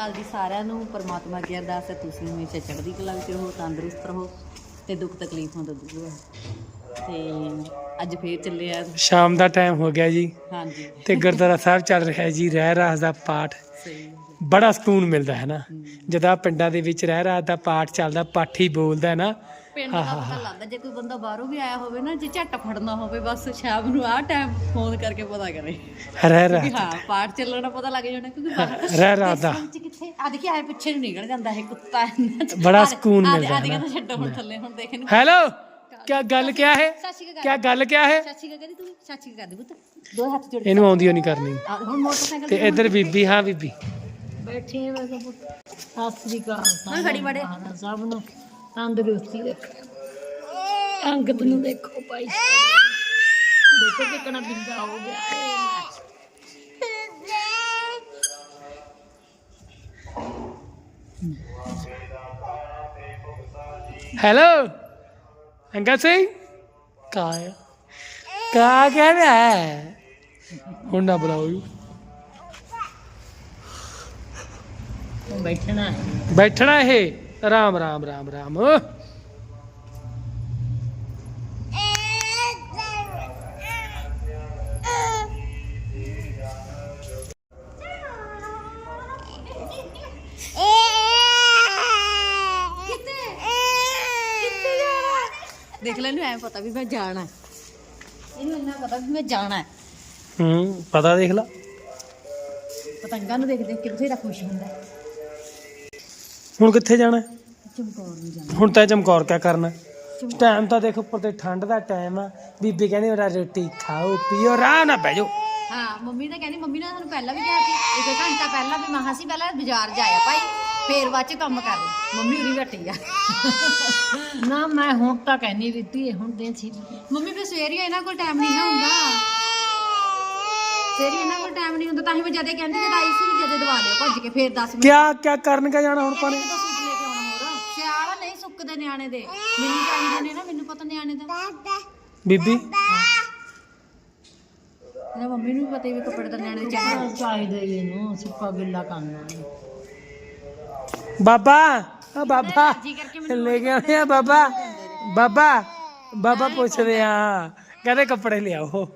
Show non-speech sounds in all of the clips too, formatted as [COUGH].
ਕਾਲ ਜੀ ਸਾਰਿਆਂ ਨੂੰ ਪਰਮਾਤਮਾ ਅੱਗੇ ਅਰਦਾਸ ਹੈ ਤੁਸੀਂ ਹਮੇਸ਼ਾ ਚੜ੍ਹਦੀ ਕਲਾ ਵਿੱਚ ਰਹੋ ਤੰਦਰੁਸਤ ਰਹੋ ਤੇ ਦੁੱਖ ਤਕਲੀਫਾਂ ਤੋਂ ਦੂਰ ਰਹੋ। ਤੇ ਅੱਜ ਫੇਰ ਚੱਲੇ ਆ ਸ਼ਾਮ ਦਾ ਟਾਈਮ ਹੋ ਗਿਆ ਜੀ। ਹਾਂਜੀ। ਤੇ ਗੁਰਦੁਆਰਾ ਸਾਹਿਬ ਚੱਲ ਰਿਹਾ ਹੈ ਜੀ ਰਹਿ ਰਾਸ ਦਾ ਪਾਠ। ਸਹੀ ਬੜਾ ਸਕੂਨ ਮਿਲਦਾ ਹੈ ਨਾ। ਹਮ। ਜਦੋਂ ਆਹ ਪਿੰਡਾਂ ਦੇ ਵਿੱਚ ਰਹਿ ਰਾਸ ਦਾ ਪਾਠ ਚੱਲਦਾ ਪਾਠੀ ਬੋਲਦਾ ਹੈ ਨਾ ਪਿੰਡ ਦਾ ਪਤਾ ਲੱਗਦਾ ਜੇ ਕੋਈ ਬੰਦਾ ਬਾਹਰੋਂ ਵੀ ਆਇਆ ਹੋਵੇ ਨਾ ਜੇ ਝੱਟ ਫੜਨਾ ਹੋਵੇ ਬਸ ਸ਼ਾਮ ਨੂੰ ਆਹ ਟਾਈਮ ਫੋਨ ਕਰਕੇ ਪਤਾ ਕਰੇ। ਰਹਿ ਕਿ ਰਾਸ ਹਾਂ ਪਾਠ ਚੱਲਣਾ ਪਤਾ ਲੱਗ ਜਾਣਾ ਕਿਉਂਕਿ ਬਾਹਰ ਰਹਿ ਦਾ। ਕਿੱਥੇ? ਆ ਦੇਖੀ ਆਏ ਪਿੱਛੇ ਨੂੰ ਨਿਕਲ ਜਾਂਦਾ ਇਹ ਕੁੱਤਾ ਬੜਾ ਆ- ਸਕੂਨ ਆ- ਮਿਲਦਾ ਆ ਹੈ ਦੇਖੋ ਨਾ। ਤਾਂ ਛੱਡੋ ਹੁਣ ਥੱਲੇ ਹੁਣ ਦੇਖ ਇਹਨੂੰ। ਹੈਲੋ ਕੀ ਗੱਲ ਕਿਆ ਹੈ? ਕਿਆ ਗੱਲ ਕਿਆ ਹੈ? ਸ਼੍ਰੀ ਅਕਾਲ ਕਰੀ ਤੂੰ ਅਕਾਲ ਕਰ ਦੇ ਪੁੱਤ। ਦੋ ਹੱਥ ਜੋੜ ਇਹਨੂੰ ਆਉਂਦੀ ਨਹੀਂ ਕਰਨੀ। ਆ, ਹੁਣ ਮੋਟਰਸਾਈਕਲ ਤੇ ਇੱਧਰ ਬੀਬੀ ਹਾਂ ਬੀਬੀ। ਬੈਠੇ ਆ ਵੈਸੇ ਪੁੱਤ। ਸਤਿ ਸ੍ਰੀ ਅਕਾਲ। ਮੈਂ ਖੜੀ ਬੜੇ ਸਭ ਨੂੰ। ਤੰਦਰੁਸਤੀ ਰੱਖੇ ਅੰਗਤ ਨੂੰ ਦੇਖੋ ਭਾਈ। ਦੇਖੋ ਕਿੰਨਾ ਬਿੰਗਾ ਹੋ ਗਿਆ। ਹੈਲੋ ਅੰਕਲ ਸਿੰਘ ਕਾ ਹੈ ਕਾ ਕਹਿ ਰਿਹਾ ਹੈ? ਹੁਣ ਨਾ ਜੀ। ਹੁਣ ਬੈਠਣਾ ਹੈ। ਬੈਠਣਾ ਇਹ। ਰਾਮ ਰਾਮ ਰਾਮ ਰਾਮ ਦੇਖ ਲੈ ਇਹਨੂੰ ਐ ਪਤਾ ਵੀ ਮੈਂ ਜਾਣਾ। ਇਹਨੂੰ ਇੰਨਾ ਪਤਾ ਵੀ ਮੈਂ ਜਾਣਾ ਹੈ। ਹੂੰ ਪਤਾ ਦੇਖ ਲਾ ਪਤੰਗਾਂ ਨੂੰ ਦੇਖ ਦੇਖ ਕੇ ਬਥੇਰਾ ਖੁਸ਼ ਹੁੰਦਾ ਹੈ। ਹੁਣ ਕਿੱਥੇ ਜਾਣਾ? ਹੈ? ਚਮਕੌਰ ਨੂੰ ਜਾਣਾ। ਹੁਣ ਤਾਂ ਚਮਕੌਰ ਕਿਆ ਕਰਨਾ? ਟਾਈਮ ਤਾਂ ਦੇਖ ਉੱਪਰ ਤੇ ਠੰਡ ਦਾ ਟਾਈਮ ਆ। ਬੀਬੀ ਕਹਿੰਦੀ ਮੇਰਾ ਰੋਟੀ ਖਾਓ ਪੀਓ ਆਰਾਮ ਨਾਲ ਬਹਿ ਜਾਓ। ਹਾਂ ਮੰਮੀ ਤਾਂ ਕਹਿੰਦੀ ਮੰਮੀ ਨੇ ਸਾਨੂੰ ਪਹਿਲਾਂ ਵੀ ਕਿਹਾ ਸੀ ਇੱਕ ਘੰਟਾ ਪਹਿਲਾਂ ਵੀ। ਮਹਾ ਸੀ ਪਹਿਲਾਂ ਬਾਜ਼ਾਰ ਜਾਇਆ ਭਾਈ ਫੇਰ ਬਾਅਦ ਚ ਕੰਮ ਕਰ। ਮੰਮੀ ਉਰੀ ਬੈਠੀ ਆ। ਨਾ ਮੈਂ ਹੁਣ ਤਾਂ ਕਹਿਨੀ ਵੀ ਧੀਏ ਹੁਣ ਦੇ ਸੀ। ਮੰਮੀ ਫੇ ਸਵੇਰੇ ਇਹਨਾਂ ਕੋਲ ਟਾਈਮ ਨਹੀਂ ਨਾ ਹੁੰਦਾ। ਸਵੇਰੇ ਇਹਨਾਂ ਕੋਲ ਟਾਈਮ ਨਹੀਂ ਹੁੰਦਾ ਤਾਂ ਹੀ ਮੈਂ ਜਦੇ ਕਹਿੰਦੀ ਜਦ ਆਈ ਸੀ ਵੀ ਜਦੇ ਦਵਾ ਲਿਓ ਭੱਜ ਕੇ ਫੇਰ 10 ਮਿੰਟ। ਕਿਆ ਕਿਆ ਕਰਨ ਕਾ ਜਾਣਾ ਹੁਣ ਪਾਣੀ? ਇੱਕ ਤਾਂ ਸੂਟ ਲੈ ਕੇ ਆਉਣਾ ਹੋਰ। ਸਿਆਲ ਨਹੀਂ ਸੁੱਕਦੇ ਨਿਆਣੇ ਦੇ। ਮੈਨੂੰ ਚਾਹੀਦੇ ਨੇ ਨਾ ਮੈਨੂੰ ਪਤਾ ਨਿਆਣੇ ਦਾ। ਬੀਬੀ? ਇਹਦਾ ਮੰਮੀ ਨੂੰ ਵੀ ਪਤਾ ਹੀ ਵੀ ਕੱਪੜੇ ਦਾ ਨਿਆਣੇ ਦੇ ਚਾਹੀਦੇ। ਚਾਹੀਦਾ ਹੀ ਇਹਨੂੰ ਸੁੱਕਾ ਗਿੱਲਾ ਕਰਨਾ ਬਾਬਾ ਆ ਬਾਬਾ। ਜੀ ਕਰਕੇ ਲੈ ਕੇ ਆਉਣੇ ਆ ਬਾਬਾ। ਬਾਬਾ ਬਾਬਾ ਪੁੱਛਦੇ ਆ ਕਹਿੰਦੇ ਕੱਪੜੇ ਲਿਆਓ।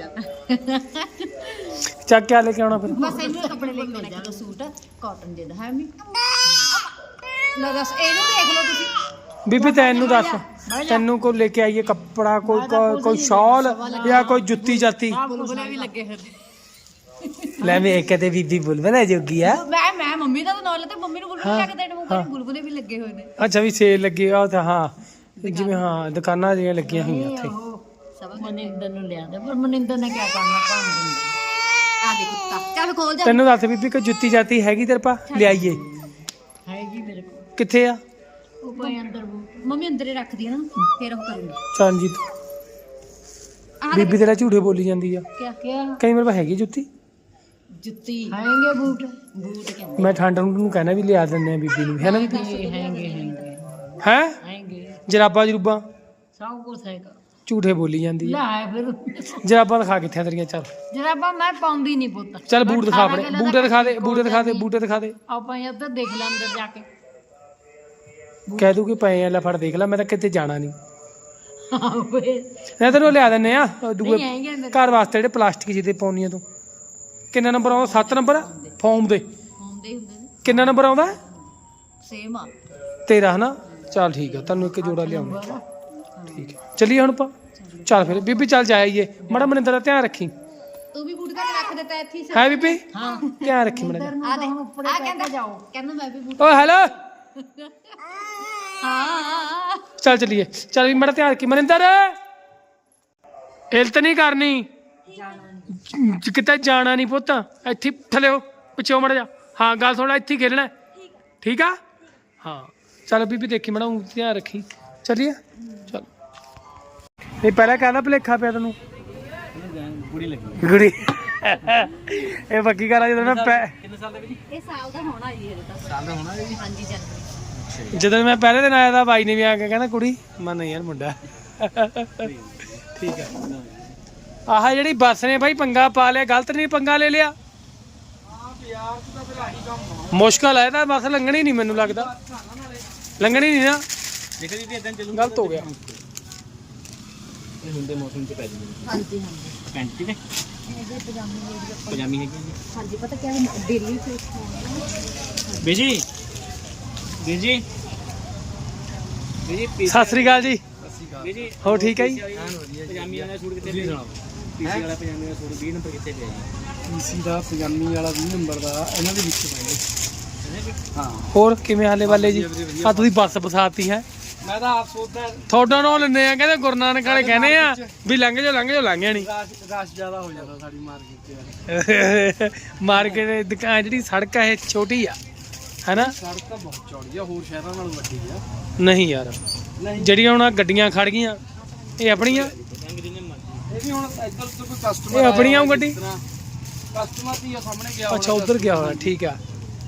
ਆ ਚੱਕ ਕੇ ਲੈ ਕੇ ਆਉਣਾ ਫਿਰ। ਬਸ ਇਹਨੂੰ ਕੱਪੜੇ ਲੈ ਕੇ ਸੂਟ ਕਾਟਨ ਦੇ ਦਾ ਹੈ ਮੰਮੀ ਲੈ ਦੱਸ ਇਹਨੂੰ ਦੇਖ ਲਓ ਤੁਸੀਂ। ਬੀਬੀ ਤੈਨੂੰ ਦੱਸ। ਤੈਨੂੰ ਕੋ ਲੈ ਕੇ ਆਈਏ ਕੱਪੜਾ ਕੋਈ ਕੋਈ- ਕੋਈ ਸ਼ਾਲ ਜਾਂ ਕੋਈ ਜੁੱਤੀ ਜਾਤੀ। ਬੁਲਬੁਲੇ ਵੀ ਲੱਗੇ ਹੋਏ ਲੈ ਮੈਂ ਇੱਕ ਤੇ ਬੀਬੀ ਬੁਲਬੁਲ ਜੋਗੀ ਆ। ਮੈਂ ਮੈਂ ਮੰਮੀ ਦਾ ਤਾਂ ਨਾਲ ਤੇ ਮੰਮੀ ਨੂੰ ਬੁਲਬੁਲੇ ਲੱਗ ਦੇਣ ਮੂੰਹ ਤੇ ਬੁਲਬੁਲੇ ਵੀ ਲੱਗੇ ਹੋਏ ਨੇ। ਅੱਛਾ ਵੀ ਸੇਲ ਲੱਗੀ ਆ ਉਹ ਤਾਂ ਹਾਂ। ਜਿਵੇਂ ਹਾਂ ਦੁਕਾਨਾਂ ਜਿਹੜੀਆਂ ਲੱਗੀਆਂ ਹੋਈਆਂ ਉੱਥੇ ਸਭ ਮਨਿੰਦਰ ਨੂੰ ਲਿਆਂਦੇ ਪਰ ਮਨਿੰਦਰ ਨੇ ਕਿਆ ਕਰਨਾ ਕੰਮ ਦਿੰਦਾ ਆ ਦੇ ਕੁੱਤਾ ਚੱਲ ਖੋਲ ਜਾ। ਤੈਨੂੰ ਦੱਸ ਬੀਬੀ ਕੋਈ ਜੁੱਤੀ ਜਾਤੀ ਹੈਗੀ ਤੇਰੇ ਪਾ? ਲਿਆਈਏ। ਹੈਗੀ ਮੇਰੇ ਕੋਲ। ਕਿੱਥੇ ਆ? ਉਹ ਪਈ ਅੰਦਰ ਬੂਟ ਮੰਮੀ ਅੰਦਰੇ ਰੱਖਦੀ ਆ ਨਾ ਫੇਰ ਉਹ ਕਰੂੰਗੀ। ਚਾਂਜੀ ਆ ਦੇ ਬੀਬੀ ਤੇਰਾ ਝੂਠੇ ਬੋਲੀ ਜਾਂਦੀ ਆ। ਕਿਆ ਕਿਆ? ਕਈ ਮੇਰੇ ਪਾ ਹੈਗੀ ਜੁੱਤੀ? ਜੁੱਤੀ। ਹੈਗੇ ਬੂਟ। ਬੂਟ ਕਹਿੰਦੇ। ਮੈਂ ਠੰਡ ਨੂੰ ਕਹਿੰਦਾ ਵੀ ਲਿਆ ਦਿੰਦੇ ਆ ਬੀਬੀ ਨੂੰ ਹੈ ਨਾ? ਹੈਗੇ ਹੈਗੇ ਹੈਗੇ। ਹੈ? ਹੈਗੇ। ਜਰਾਬਾ ਜਰੂਬਾ? ਸਭ ਕੁਝ ਹੈਗਾ। ਝੂਠੇ ਬੋਲੀ ਜਾਂਦੀ ਆ ਲੈ ਫਿਰ। ਜਰਾਬਾਂ ਦਿਖਾ ਕਿੱਥੇ ਆ ਤੇਰੀਆਂ ਚੱਲ। ਜਰਾਬਾ ਮੈਂ ਪਾਉਂਦੀ ਨਹੀਂ ਪੁੱਤ। ਚੱਲ ਬੂਟ ਦਿਖਾ ਆਪਣੇ ਬੂਟੇ ਦਿਖਾ ਦੇ ਬੂਟੇ ਦਿਖਾ ਦੇ ਬੂਟੇ ਦਿਖਾ ਦੇ। ਆਪਾਂ ਇੱਧਰ ਦੇਖ ਲੈ ਅੰਦਰ ਜਾ ਕੇ। ਕਹਿ ਦੂ ਕਿ ਪਏ ਆ ਲੈ ਫੜ ਦੇਖ ਲੈ ਮੈਂ ਤਾਂ ਕਿਤੇ ਜਾਣਾ ਨਹੀਂ ਆਵੇ ਮੈਂ ਤੈਨੂੰ ਲਿਆ ਦਿੰਨੇ ਆ ਉਹ ਦੂਏ ਨਹੀਂ ਘਰ ਵਾਸਤੇ ਜਿਹੜੇ ਪਲਾਸਟਿਕ ਜਿਹਦੇ ਪਾਉਣੀਆਂ ਤੂੰ। ਕਿੰਨਾ ਨੰਬਰ ਆਉਂਦਾ? 7 ਨੰਬਰ? ਫੋਮ ਦੇ। ਹੁੰਦੇ ਹੀ ਹੁੰਦੇ ਨੇ। ਕਿੰਨਾ ਨੰਬਰ ਆਉਂਦਾ? ਸੇਮ ਆ। ਤੇਰਾ ਹਨਾ? ਚੱਲ ਠੀਕ ਆ ਤੁਹਾਨੂੰ ਇੱਕ ਜੋੜਾ ਲਿਆਉਣਾ। ਠੀਕ ਹੈ। ਚੱਲੀਏ ਹੁਣ ਆਪਾਂ? ਚੱਲ ਫਿਰ ਬੀਬੀ ਚੱਲ ਜਾਈਏ ਮੜਾ ਮਨਿੰਦਰ ਦਾ ਧਿਆਨ ਰੱਖੀ। ਤੂੰ ਵੀ ਬੂਟ ਕਰ ਰੱਖ ਦਿੱਤਾ ਇੱਥੇ ਹੀ ਹੈ ਬੀਬੀ? ਹਾਂ। ਧਿਆਨ ਰੱਖੀ ਮੜਾ ਆ ਦੇ ਆ ਕਹਿੰਦਾ ਜਾਓ। ਕਹਿੰਦਾ ਮੈਂ ਵੀ ਬੂਟ ਓ ਹੈਲੋ? ਹਾਂ। ਚੱਲ ਚੱਲੀਏ। ਚੱਲ ਵੀ ਮੜਾ ਧਿਆਨ ਰੱਖੀ। ਮਨਿੰਦਰ! ਇਲਤ ਨਹੀਂ ਕਰਨੀ। ਜ- ਕਿਤੇ ਜਾਣਾ ਨਹੀਂ ਪੁੱਤ। ਇੱਥੇ ਥੱਲੇ ਹੋ ਪਿੱਛੇ ਮੜ ਜਾ ਹਾਂ ਗੱਲ ਸੁਣ ਇੱਥੇ ਖੇਲਣਾ। ਠੀਕ ਆ? ਹਾਂ। ਚੱਲ ਬੀਬੀ ਦੇਖੀ ਮੜਾ ਧਿਆਨ ਰੱਖੀ। ਚੱਲੀਏ? ਚੱਲ। ਇਹ ਪਹਿਲਾਂ ਕਹਿੰਦਾ ਭਲੇਖਾ ਪਿਆ ਤੈਨੂੰ। ਲੱਗੀ ਕੁੜੀ ਇਹ ਬੱਕੀ ਕਰਾ ਜਦੋਂ ਨਾ ਪੈ ਇਹ ਸਾਲ ਦਾ ਹੋਣਾ ਜੀ ਇਹ ਤਾਂ। ਸਾਲ ਦਾ ਹੋਣਾ ਜੀ? ਹਾਂਜੀ ਜਨਵਰੀ ਜਦੋਂ ਮੈਂ ਪਹਿਲੇ ਦਿਨ ਆਇਆ ਤਾਂ ਬਾਈ ਨੇ ਵੀ ਆ ਕੇ ਕਹਿੰਦਾ ਕੁੜੀ ਮੈਂ ਨਹੀਂ ਯਾਰ ਮੁੰਡਾ। ਠੀਕ ਹੈ ਆਹ ਜਿਹੜੀ ਬੱਸ ਨੇ ਬਾਈ ਪੰਗਾ ਪਾ ਲਿਆ ਗਲਤ ਨਹੀਂ ਪੰਗਾ ਲੈ ਲਿਆ। ਮੁਸ਼ਕਲ ਹੈ ਤਾਂ ਬੱਸ ਲੰਘਣੀ ਨਹੀਂ ਮੈਨੂੰ ਲੱਗਦਾ। ਲੰਘਣੀ ਨਹੀਂ ਨਾ ਦੇਖ ਜੀ ਇਦਾਂ ਚੱਲੂ ਗਲਤ ਹੋ ਗਿਆ। ਇਹ ਹੁੰਦੇ ਮੌਸਮ ਚ ਪੈ ਜੂਗੀ ਹਾਂਜੀ ਹਾਂਜੀ। ਪੈਂਟ ਹੈ ਇਹਦੇ ਪਜਾਮੀ ਜਿਹੜੀ ਪਜਾਮੀ ਹੈਗੀ ਜੀ। ਹਾਂਜੀ ਪਤਾ ਕਿਆ ਹੈ ਡੇਲੀ ਤੇ ਬੀਜੀ ਬੀਜੀ ਬੀਜੀ ਸਤਿ ਸ੍ਰੀ ਅਕਾਲ ਜੀ। ਬੀਜੀ ਹੋ ਠੀਕ ਹੈ ਜੀ? ਪਜਾਮੀ ਵਾਲਾ ਸੂਟ ਕਿੱਥੇ ਪਿਆ ਪੀਸੀ ਵਾਲਾ ਪਜਾਮੀ ਵਾਲਾ ਸੂਟ 20 ਨੰਬਰ ਕਿੱਥੇ ਪਿਆ ਜੀ? ਪੀਸੀ ਦਾ ਪਜਾਮੀ ਵਾਲਾ 20 ਨੰਬਰ ਦਾ ਇਹਨਾਂ ਦੇ ਵਿੱਚ ਪਏ ਹਾਂ। ਹੋਰ ਕਿਵੇਂ ਹਾਲੇ ਵਾਲੇ ਜੀ? ਆ ਤੁਸੀਂ ਬੱਸ ਬਸਾਤੀ ਹੈ। ਮੈਂ ਤਾਂ ਆਪ ਸੋਚਦਾ ਤੁਹਾਡਾ ਨਾਂ ਲੈਂਦੇ ਆ ਕਹਿੰਦੇ ਗੁਰੂ ਨਾਨਕ ਵਾਲੇ ਕਹਿੰਦੇ ਆ ਵੀ ਲੰਘ ਜਾਓ ਲੰਘ ਜਾਓ ਲੰਘਿਆ ਨਹੀਂ ਰਸ਼ ਜ਼ਿਆਦਾ ਹੋ ਜਾਂਦਾ ਸਾਡੀ ਮਾਰਕੀਟ 'ਚ ਮਾਰਕੀਟ ਦੀ ਦੁਕਾਨ ਜਿਹੜੀ ਸੜਕ ਹੈ ਇਹ ਛੋਟੀ ਆ ਹੈਨਾ? ਸੜਕ ਤਾਂ ਬਹੁਤ ਚੌੜੀ ਆ ਹੋਰ ਸ਼ਹਿਰਾਂ ਨਾਲੋਂ ਵੱਡੀ ਆ। ਨਹੀਂ ਯਾਰ ਜਿਹੜੀਆਂ ਹੁਣ ਗੱਡੀਆਂ ਖੜ ਗਈਆਂ ਇਹ ਆਪਣੀਆਂ? ਇਹ ਵੀ ਹੁਣ ਇੱਧਰ ਤੋਂ ਕੋਈ ਕਸਟਮਰ ਇਹ ਆਪਣੀ ਆਊ ਗੱਡੀ? ਕਸਟਮਰ ਦੀ ਆ ਸਾਹਮਣੇ ਗਿਆ ਅੱਛਾ ਉਧਰ ਗਿਆ ਹੋਇਆ ਠੀਕ ਆ।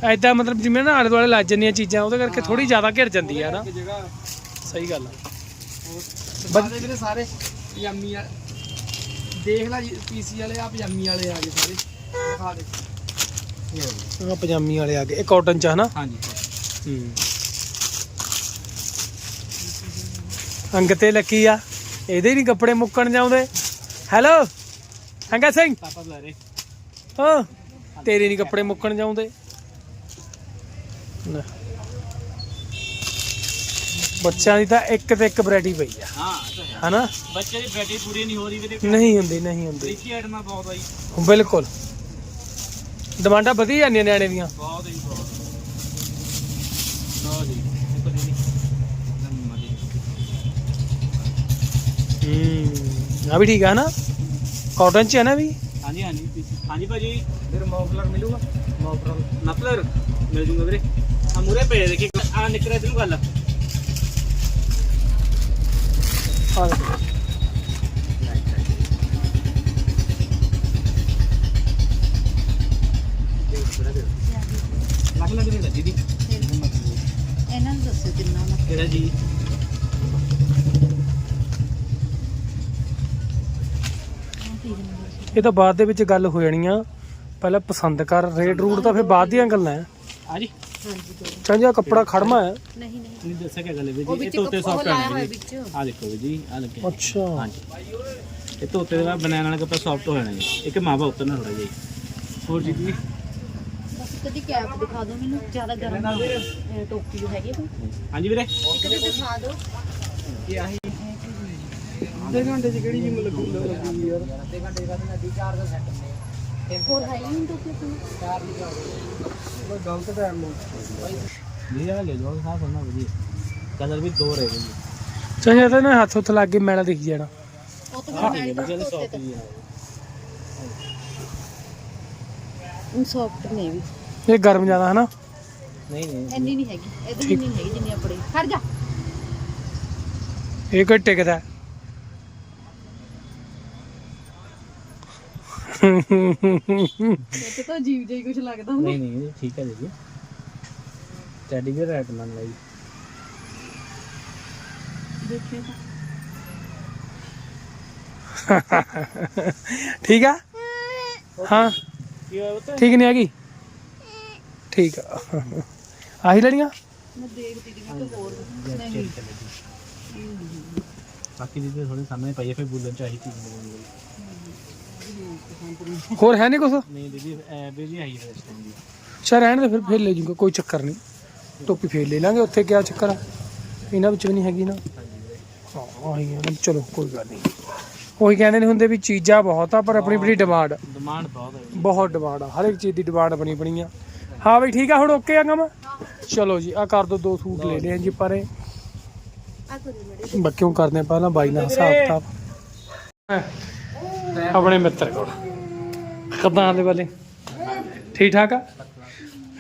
ਐਦਾਂ ਮਤਲਬ ਜਿਵੇਂ ਨਾ ਆਲੇ ਦੁਆਲੇ ਲੱਜ ਜਾਂਦੀਆਂ ਚੀਜ਼ਾਂ ਉਹਦੇ ਕਰਕੇ ਥੋੜੀ ਜ਼ਿਆਦਾ ਘਿਰ ਜਾਂਦੀ ਆ ਨਾ। ਜਗ੍ਹਾ ਸਹੀ ਗੱਲ ਆ। ਬਾਦੇ ਵੀਰੇ ਸਾਰੇ ਪਜਾਮੀ ਆ ਦੇਖ ਲੈ ਪੀਸੀ ਵਾਲੇ ਆ ਪਜਾਮੀ ਵਾਲੇ ਆ ਗਏ ਸਾਰੇ। ਦਿਖਾ ਦੇ। ਆਹ ਪਜਾਮੀ ਵਾਲੇ ਆ ਗਏ ਇਹ ਕਾਟਨ ਚ ਹਨਾ ਹਾਂਜੀ। ਹੂੰ। ਅੰਗ ਤੇ ਲੱਕੀ ਆ ਇਹਦੇ ਨਹੀਂ ਕੱਪੜੇ ਮੁੱਕਣ ਜਾਉਂਦੇ। ਹੈਲੋ ਅੰਗਾ ਸਿੰਘ। ਪਾਪਾ ਬੁਲਾ ਰਹੇ। ਹਾਂ ਤੇਰੇ ਨਹੀਂ ਕੱਪੜੇ ਮੁੱਕਣ ਜਾਉਂਦੇ। ਲੈ। ਬੱਚਿਆਂ ਦੀ ਤਾਂ ਇੱਕ ਤੇ ਇੱਕ ਵੈਰਾਈਟੀ ਪਈ ਆ। ਹਾਂ ਹਨਾ? ਬੱਚੇ ਦੀ ਬੈਟਰੀ ਪੂਰੀ ਨਹੀਂ ਹੋ ਰਹੀ ਵੀਰੇ ਨਹੀਂ ਹੁੰਦੀ ਨਹੀਂ ਹੁੰਦੀ। ਬ੍ਰਿਕੀ ਆਈਟਮਾਂ ਬਹੁਤ ਆਈ ਬਿਲਕੁਲ। ਡਿਮਾਂਡਾਂ ਵਧੀ ਜਾਂਦੀਆਂ ਨਿਆਣੇ ਦੀਆਂ। ਬਹੁਤ ਹੀ ਬਹੁਤ। ਲਓ ਜੀ ਹੂੰ ਆ ਵੀ ਠੀਕ ਆ ਨਾ ਕਾਟਨ ਚ ਹੈ ਨਾ ਵੀ? ਹਾਂਜੀ ਹਾਂਜੀ। PC ਹਾਂਜੀ ਭਾਜੀ। ਫਿਰ ਮੌਫਲਰ ਮਿਲੂਗਾ। ਮੌਫਲਰ ਮਫਲਰ। ਮਿਲ ਜੂਗਾ ਵੀਰੇ। ਆ ਮੂਰੇ ਪਏ ਦੇਖੀ ਆ ਨਿਕਲ ਇਧਰ ਗੱਲ। ਆ ਦੇਖੋ। ਲੱਖ ਲੱਖ ਦੇ। ਦੀਦੀ ਇਹਨਾਂ ਨੂੰ ਦੱਸੋ ਕਿੰਨਾ ਨਾ ਕਿਹੜਾ ਜੀ? ਇਹ ਤਾਂ ਬਾਅਦ ਦੇ ਵਿੱਚ ਗੱਲ ਹੋ ਜਾਣੀ ਆ। ਪਹਿਲਾਂ ਪਸੰਦ ਕਰ ਰੇਟ ਰੂਟ ਤਾਂ ਫਿਰ ਬਾਅਦ ਦੀਆਂ ਗੱਲਾਂ ਆ। ਆ ਜੀ। ਹਾਂਜੀ ਦੋ। ਚਾਹੀਦਾ ਕੱਪੜਾ ਖੜਮਾ ਹੈ। ਨਹੀਂ ਨਹੀਂ। ਨਹੀਂ ਦੱਸਿਆ ਕੀ ਗੱਲ ਹੈ ਵੀਰ ਉਹ ਜੀ ਇਹ ਵਿੱਚ ਤੋਤੇ ਉਹ ਸੌਫਟ ਲਾਇਆ ਹੋਇਆ ਹੈ ਵਿੱਚ। ਆ ਦੇਖੋ ਵੀਰ ਜੀ ਆ ਲੱਗਿਆ ਅੱਛਾ। ਹਾਂਜੀ। ਇਹ ਤੋਤੇ ਦਾ ਬਨਾਨਾ ਵਾਲਾ ਕੱਪੜਾ ਸੌਫਟ ਹੋ ਜਾਣਾ ਜੀ। ਇੱਕ ਮਾਵਾ ਉਤਰਨਾ ਥੋੜਾ ਜਿਹਾ ਜੀ। ਹੋਰ ਜੀ ਜੀ ਬਸ ਕਦੀ ਕੈਪ ਦਿਖਾ ਦਿਓ ਮੈਨੂੰ ਜ਼ਿਆਦਾ ਗਰਮ ਨਾ ਹੋਵੇ ਇਹ ਟੋਪੀ ਜੋ ਹੈਗੀ ਕੋਈ ਹਾਂਜੀ ਵੀਰੇ। ਇੱਕ ਵੀ ਦਿਖਾ ਦਿਓ। ਘੰਟੇ 'ਚ ਕਿਹੜੀ ਜਿਮ ਲੱਗੂ ਲੱਗੂਗੀ ਯਾਰ? ਹੋਰ ਹੈ ਹੀ ਨਹੀਂ ਟੋਪੀ ਆਪਣੀ ਕੋਈ ਗਲਤ ਟਾਈਮ ਨੂੰ ਜੀ ਆ ਲੈ ਜਾਓ ਸਾਫ਼ ਹੋਣਾ ਵਧੀਆ। ਕਲਰ ਵੀ ਦੋ ਰਹੇ ਜੀ। ਚਾਹੀਦਾ ਤਾਂ ਨਾ ਹੱਥ ਉੱਤ ਲੱਗ ਕੇ ਮੈਲਾ ਦਿਖ ਜਾਣਾ। ਉਹ ਤਾਂ ਠੀਕ ਹੈ ਮੈਂ ਵਧੀਆ ਸੌਫਟ ਜੀ ਹੈ ਸੌਫਟ ਨੇ ਵੀ ਇਹ ਗਰਮ ਜ਼ਿਆਦਾ ਹਨਾ ਨਹੀਂ ਨਹੀਂ ਇੰਨੀ ਨਹੀਂ ਹੈਗੀ ਇਹਦੀ ਨਹੀਂ ਹੈਗੀ ਜਿੰਨੀ ਆਪਣੀ। ਖੜ ਜਾ। ਇਹ ਕੋਈ ਟਿਕਦਾ। ਤੇ ਤਾਂ ਜੀਵ ਜਿਹਾ ਕੁਝ ਲੱਗਦਾ ਨਹੀਂ ਨਹੀਂ ਠੀਕ ਹੈ ਜੀ ਟੈਡੀ ਵੀ ਰੈਟ ਮੰਨ ਲਈ ਦੇਖਿਓ ਠੀਕ ਆ? ਹਾਂ। ਕੀ ਹੋਇਆ ਬਤਾ ਠੀਕ ਨਹੀਂ ਹੈਗੀ? ਠੀਕ ਆ। ਆਹੀ ਲੈਣੀਆਂ? ਮੈਂ ਦੇਖਦੀ ਕਿ ਹੋਰ ਨਹੀਂ। ਬਾਕੀ ਦੀ ਥੋੜੇ ਸਾਹਮਣੇ ਪਈ ਹੈ ਫਿਰ ਬੁੱਲਣ ਚੀਜ਼ ਮਿਲੂਗੀ। ਹੋਰ ਹੈ ਨਹੀਂ ਕੁਛ? ਨਹੀਂ ਦੀਦੀ ਐ ਬੇਜੀ ਆਈ ਹੈ ਇਸ ਟਾਈਮ ਦੀ ਚਾ ਰਹਿਣ ਦੇ ਫਿਰ ਫੇਰ ਲੈ ਜੂਗਾ ਕੋਈ ਚੱਕਰ ਨਹੀਂ। ਟੋਪੀ ਫੇਰ ਲੈ ਲਾਂਗੇ ਉੱਥੇ ਕਿਆ ਚੱਕਰ ਆ? ਇਹਨਾਂ ਵਿੱਚ ਵੀ ਨਹੀਂ ਹੈਗੀ ਨਾ। ਹਾਂ ਆਹੀ ਚਲੋ ਕੋਈ ਗੱਲ ਨਹੀਂ। ਉਹੀ ਕਹਿੰਦੇ ਨੇ ਹੁੰਦੇ ਵੀ ਚੀਜ਼ਾਂ ਬਹੁਤ ਆ ਪਰ ਆਪਣੀ ਆਪਣੀ ਡਿਮਾਂਡ ਡਿਮਾਂਡ ਬਹੁਤ ਹੈ ਬਹੁਤ ਡਿਮਾਂਡ ਆ ਹਰ ਇੱਕ ਚੀਜ਼ ਦੀ ਡਿਮਾਂਡ ਬਣੀ ਬਣੀ ਆ। ਹਾਂ ਬਈ ਠੀਕ ਆ ਹੁਣ ਓਕੇ ਆ ਕੰਮ? ਚਲੋ ਜੀ ਆ ਕਰ ਦੋ ਦੋ ਸੂਟ ਲੈ ਲਏ ਜੀ। ਪਰੇ। ਆ ਕਰੀ ਮੜੇ ਬੱਕਿਓਂ ਕਰਦੇ ਪਹਿਲਾਂ ਬਾਈ ਨਾਲ ਹਿਸਾਬ ਕਿਤਾਬ ਆਪਣੇ ਮਿੱਤਰ ਕੋਲ। ਕਿੱਦਾਂ ਦੇ ਵਾਲੇ? ਠੀਕ ਠਾਕ ਆ?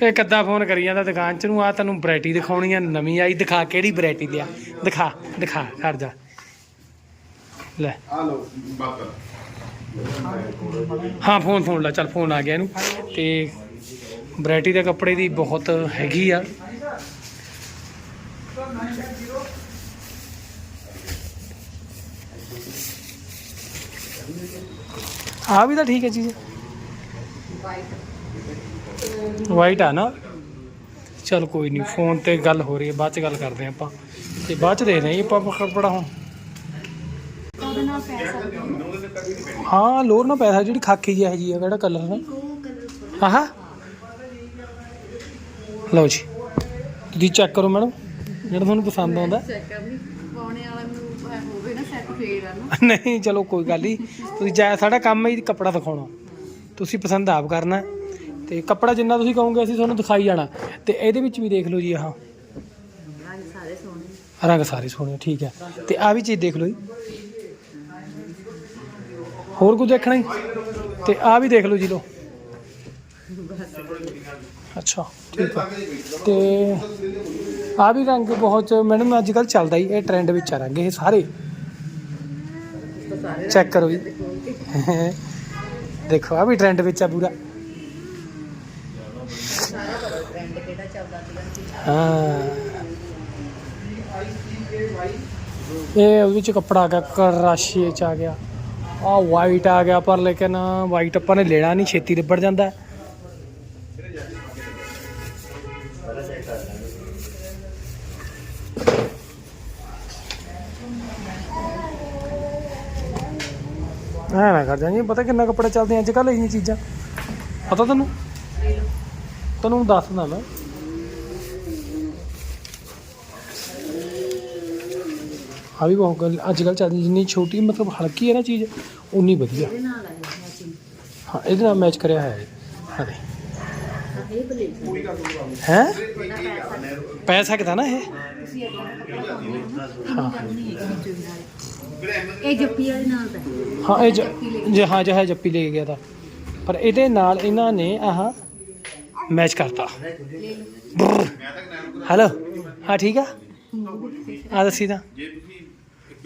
ਇਹ ਕਿੱਦਾਂ ਫੋਨ ਕਰੀ ਜਾਂਦਾ ਦੁਕਾਨ ਚ ਨੂੰ? ਆ ਤੈਨੂੰ ਵੈਰਾਈਟੀ ਦਿਖਾਉਣੀ ਆ, ਨਵੀਂ ਆਈ। ਦਿਖਾ ਕਿਹੜੀ ਵੈਰਾਈਟੀ ਦੀ ਆ? ਦਿਖਾ ਦਿਖਾ ਕਰ ਜਾ। ਲੈ। ਹਾਂ, ਫੋਨ ਫੋਨ ਲਾ, ਚੱਲ ਫੋਨ ਆ ਗਿਆ ਇਹਨੂੰ। ਤੇ ਵੈਰਾਈਟੀ ਦੇ ਕੱਪੜੇ ਦੀ ਬਹੁਤ ਹੈਗੀ ਆ। ਆ ਵੀ ਤਾਂ ਠੀਕ ਹੈ ਚੀਜ਼। ਵਾਈਟ ਆ ਨਾ। ਚਲ ਕੋਈ ਨਹੀਂ ਫੋਨ ਤੇ ਗੱਲ ਹੋ ਰਹੀ ਹੈ, ਬਾਅਦ ਚ ਗੱਲ ਕਰਦੇ ਹਾਂ ਆਪਾਂ। ਤੇ ਬਾਅਦ ਚ ਦੇਖਦੇ ਹਾਂ ਜੀ, ਆਪਾਂ ਕੱਪੜਾ ਹੁਣ। ਉਹਦੇ ਨਾਲ ਪੈ ਸਕਦੇ ਹੋ ਹਾਂ ਲੋਰ ਨਾ ਪੈਸਾ, ਜਿਹੜੀ ਖਾਕੀ ਜਿਹੀ ਹੈ ਆ, ਕਿਹੜਾ ਕਲਰ ਦਾ ਆਹਾ। ਲਓ ਜੀ, ਤੁਸੀਂ ਚੈੱਕ ਕਰੋ ਮੈਡਮ, ਜਿਹੜਾ ਤੁਹਾਨੂੰ ਪਸੰਦ ਆਉਂਦਾ। ਚੈੱਕ ਕਰਨੀ ਪਾਉਣੇ ਵਾਲਾ ਨੂੰ ਐਂ ਹੋਵੇ ਨਾ ਸੈੱਟ [LAUGHS] ਨਹੀਂ, ਚਲੋ ਕੋਈ ਗੱਲ ਨਹੀਂ ਤੁਸੀਂ ਜਾ, ਸਾਡਾ ਕੰਮ ਹੈ ਕੱਪੜਾ ਦਿਖਾਉਣਾ। ਤੁਸੀਂ ਪਸੰਦ ਆਪ ਕਰਨਾ ਤੇ ਕੱਪੜਾ ਜਿੰਨਾ ਤੁਸੀਂ ਕਹੋਗੇ, ਅਸੀਂ ਤੁਹਾਨੂੰ ਦਿਖਾਈ ਜਾਣਾ। ਤੇ ਇਹਦੇ ਵਿੱਚ ਵੀ ਦੇਖ ਲਓ ਜੀ ਆਹ। ਸਾਰੇ ਸੋਹਣੇ ਰੰਗ ਸਾਰੇ ਸੋਹਣੇ ਠੀਕ ਹੈ। ਤੇ ਆ ਵੀ ਚੀਜ਼ ਦੇਖ ਲਓ ਜੀ। ਹੋਰ ਕੁਝ ਦੇਖਣਾ ਜੀ? ਤੇ ਆ ਵੀ ਦੇਖ ਲਓ ਜੀ ਲੋ ਅੱਛਾ, ਠੀਕ ਹੈ। ਤੇ ਆ ਵੀ ਰੰਗ ਬਹੁਤ ਮੈਡਮ ਅੱਜ ਕੱਲ ਚੱਲਦਾ ਹੀ ਇਹ ਟ੍ਰੈਂਡ ਵਿੱਚ ਆ ਰੰਗ, ਇਹ ਸਾਰੇ। ਚੈੱਕ ਕਰੋ ਜੀ। ਦੇਖੋ ਆ ਵੀ ਟ੍ਰੈਂਡ ਵਿੱਚ ਆ ਪੂਰਾ। ਹਾਂ। ਇਹ ਉਹਦੇ ਵਿੱਚ ਕੱਪੜਾ ਆ ਗਿਆ ਕਰਾਸ਼ੀ ਚ ਆ ਗਿਆ। ਆ ਵਾਈਟ ਆ ਗਿਆ ਪਰ ਲੇਕਿਨ ਵਾਈਟ ਆਪਾਂ ਨੇ ਲੈਣਾ ਨਹੀਂ ਛੇਤੀ ਲਿਬੜ ਜਾਂਦਾ। ਐ ਨਾ ਕਰ ਜਾਂਗੇ ਪਤਾ ਕਿੰਨਾ ਕੱਪੜਾ ਚੱਲਦੇ ਅੱਜ ਕੱਲ੍ਹ ਇਹ ਚੀਜ਼ਾਂ। ਪਤਾ ਤੈਨੂੰ? ਤੈਨੂੰ ਦੱਸਦਾ ਮੈਂ। ਆ ਵੀ ਬਹੁਤ ਗੱਲ ਅੱਜ ਕੱਲ੍ਹ ਚੱਲਦੀ ਜਿੰਨੀ ਛੋਟੀ ਮਤਲਬ ਹਲਕੀ ਹੈ ਨਾ ਚੀਜ਼ ਉਨੀ ਵਧੀਆ। ਹਾਂ ਇਹਦੇ ਨਾਲ ਮੈਚ ਕਰਿਆ ਹੈ ਹਾਂ ਦੇ ਇਹ ਬਲੇਜ਼ਰ। ਹੈ? ਪੈ ਸਕਦਾ ਨਾ ਇਹ? ਤੁਸੀਂ ਹੋ ਇਹ ਜੱਪੀ ਵਾਲੇ ਨਾਲ ਦਾ ਹੈ। ਹਾਂ ਇਹ ਜ- ਜੇ ਹਾਂ ਜਹਾ ਜੱਪੀ ਲੈ ਕੇ ਗਿਆ ਤਾਂ। ਪਰ ਇਹਦੇ ਨਾਲ ਇਹਨਾਂ ਨੇ ਆਹ ਮੈਚ ਕਰਤਾ। ਹੈਲੋ। ਹਾਂ ਠੀਕ ਆ? ਆ ਦੱਸੀ ਤਾਂ।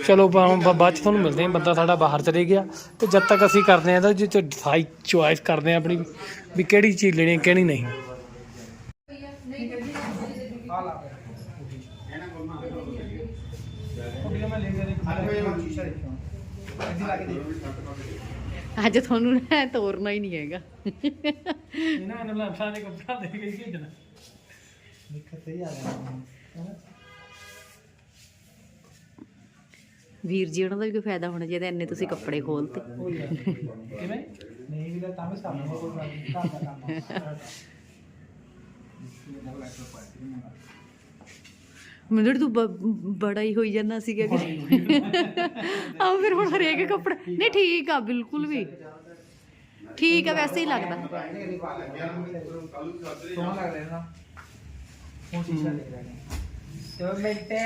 ਚਲੋ ਬਾ- ਬਾ- ਬਾਅਦ ਚ ਤੁਹਾਨੂੰ ਮਿਲਦੇ ਹਾਂ। ਬੰਦਾ ਸਾਡਾ ਬਾਹਰ ਚਲੇ ਗਿਆ। ਤੇ ਜਦ ਤੱਕ ਅਸੀਂ ਕਰਦੇ ਹਾਂ ਤਾਂ ਡਿਸਾਈਡ ਚੁਆਇਸ ਕਰਦੇ ਹਾਂ ਆਪਣੀ ਵੀ- ਵੀ ਕਿਹੜੀ ਚੀਜ਼ ਲੈਣੀ ਹੈ ਕਿਹੜੀ ਨਹੀਂ। ਅੱਜ ਤੁਹਾਨੂੰ ਨਾ ਤੋਰਨਾ ਹੀ ਨਹੀਂ ਹੈਗਾ। ਇਹਨਾਂ ਨੇ ਲਾਂਸਾ ਦੇ ਕੱਪੜਾ ਦੇ ਕੇ ਭੇਜਣਾ। ਵੀਰ ਜੀ ਉਹਨਾਂ ਦਾ ਵੀ ਕੋਈ ਫਾਇਦਾ ਹੋਣਾ ਚਾਹੀਦਾ ਇੰਨੇ ਤੁਸੀਂ ਕੱਪੜੇ ਖੋਲਤੇ। ਕਿਵੇਂ? ਨਹੀਂ ਵੀ ਤਾਂ ਵੀ ਸਾਹਮਣੇ ਕੋਈ ਘਰ ਦਾ ਕੰਮ ਮੈਨੂੰ ਤੂੰ ਬ- ਬੜਾ ਹੀ ਹੋਈ ਜਾਂਦਾ ਸੀਗਾ ਕਿ ਆ ਫਿਰ ਹੁਣ ਹਰੇਕ ਕੱਪੜਾ ਨਹੀਂ ਠੀਕ ਆ ਬਿਲਕੁਲ ਵੀ। ਠੀਕ ਆ ਵੈਸੇ ਹੀ ਲੱਗਦਾ। ਸੋਹਣਾ ਲੱਗ ਰਿਹਾ ਨਾ ਹੁਣ ਸ਼ੀਸ਼ਾ ਦੇਖ ਰਹੇ ਨੇ ਤੇ ਮੈਂ ਤੇ